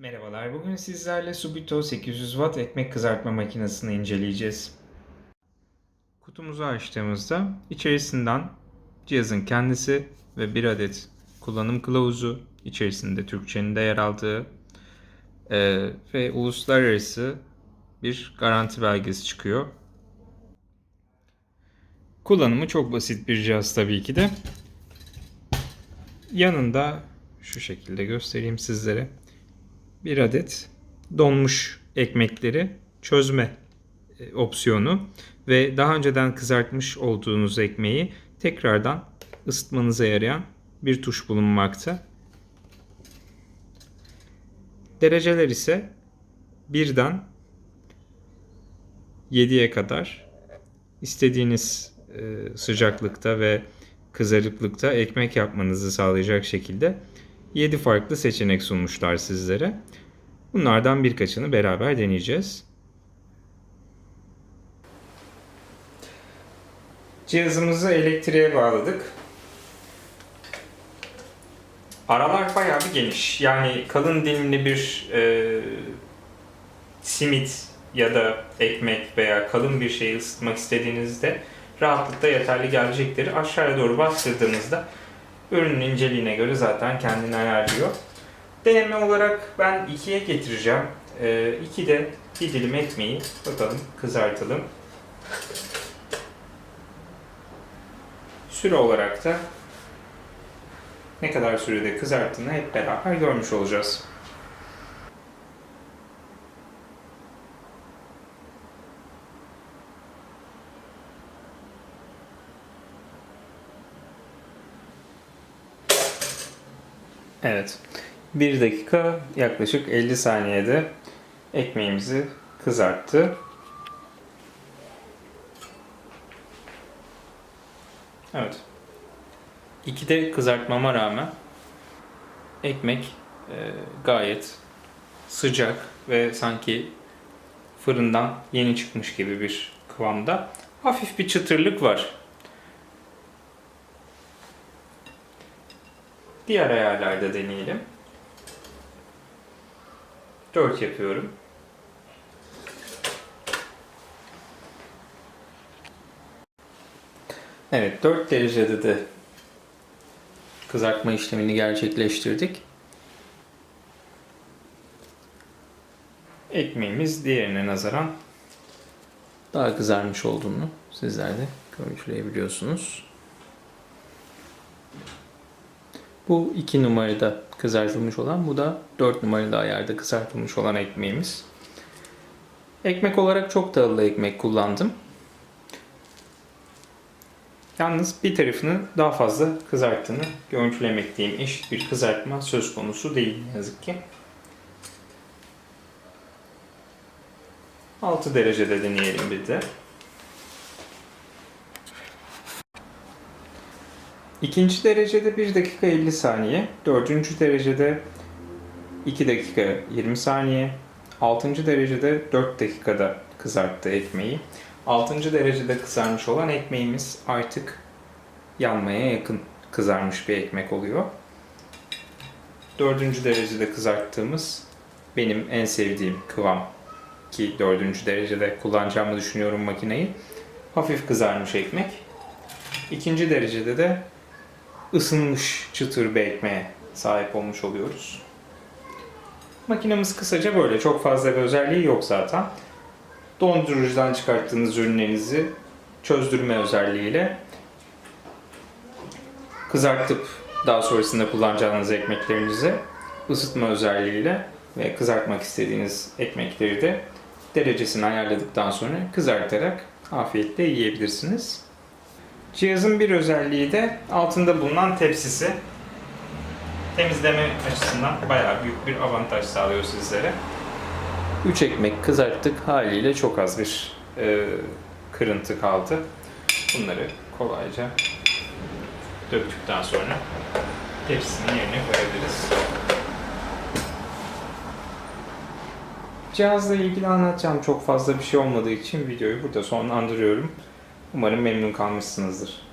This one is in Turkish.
Merhabalar, bugün sizlerle Subito 800 Watt ekmek kızartma makinesini inceleyeceğiz. Kutumuzu açtığımızda içerisinden cihazın kendisi ve bir adet kullanım kılavuzu, içerisinde Türkçenin de yer aldığı eee, ve uluslararası bir garanti belgesi çıkıyor. Kullanımı çok basit bir cihaz tabii ki de. Yanında şu şekilde göstereyim sizlere bir adet donmuş ekmekleri çözme e, opsiyonu ve daha önceden kızartmış olduğunuz ekmeği tekrardan ısıtmanıza yarayan bir tuş bulunmakta. Dereceler ise birden 7'ye kadar istediğiniz e, sıcaklıkta ve kızarıklıkta ekmek yapmanızı sağlayacak şekilde 7 farklı seçenek sunmuşlar sizlere. Bunlardan birkaçını beraber deneyeceğiz. Cihazımızı elektriğe bağladık. Aralar bayağı bir geniş. Yani kalın dilimli bir e, simit ya da ekmek veya kalın bir şeyi ısıtmak istediğinizde rahatlıkla yeterli gelecektir. Aşağıya doğru bastırdığınızda ürünün inceliğine göre zaten kendini ayarlıyor. Deneme olarak ben 2'ye getireceğim. 2'de bir dilim ekmeği bakalım kızartalım. Süre olarak da ne kadar sürede kızarttığını hep beraber görmüş olacağız. Evet. 1 dakika yaklaşık 50 saniyede ekmeğimizi kızarttı. Evet. 2'de kızartmama rağmen ekmek e, gayet sıcak ve sanki fırından yeni çıkmış gibi bir kıvamda. Hafif bir çıtırlık var. Diğer ayarlarda deneyelim. 4 yapıyorum. Evet 4 derecede de kızartma işlemini gerçekleştirdik. Ekmeğimiz diğerine nazaran daha kızarmış olduğunu sizler de görüntüleyebiliyorsunuz. Bu 2 numarada kızartılmış olan, bu da 4 numarada ayarda kızartılmış olan ekmeğimiz. Ekmek olarak çok tahıllı ekmek kullandım. Yalnız bir tarafını daha fazla kızarttığını görüntülemekteyim. Eşit bir kızartma söz konusu değil ne yazık ki. 6 derecede deneyelim bir de. İkinci derecede 1 dakika 50 saniye, dördüncü derecede 2 dakika 20 saniye, altıncı derecede 4 dakikada kızarttı ekmeği. Altıncı derecede kızarmış olan ekmeğimiz artık yanmaya yakın kızarmış bir ekmek oluyor. Dördüncü derecede kızarttığımız benim en sevdiğim kıvam ki dördüncü derecede kullanacağımı düşünüyorum makineyi. Hafif kızarmış ekmek. İkinci derecede de ısınmış çıtır bir ekmeğe sahip olmuş oluyoruz. Makinemiz kısaca böyle. Çok fazla bir özelliği yok zaten. Dondurucudan çıkarttığınız ürünlerinizi çözdürme özelliğiyle kızartıp daha sonrasında kullanacağınız ekmeklerinizi ısıtma özelliğiyle ve kızartmak istediğiniz ekmekleri de derecesini ayarladıktan sonra kızartarak afiyetle yiyebilirsiniz. Cihazın bir özelliği de altında bulunan tepsisi. Temizleme açısından bayağı büyük bir avantaj sağlıyor sizlere. 3 ekmek kızarttık haliyle çok az bir e, kırıntı kaldı. Bunları kolayca döktükten sonra tepsinin yerine koyabiliriz. Cihazla ilgili anlatacağım çok fazla bir şey olmadığı için videoyu burada sonlandırıyorum. Umarım memnun kalmışsınızdır.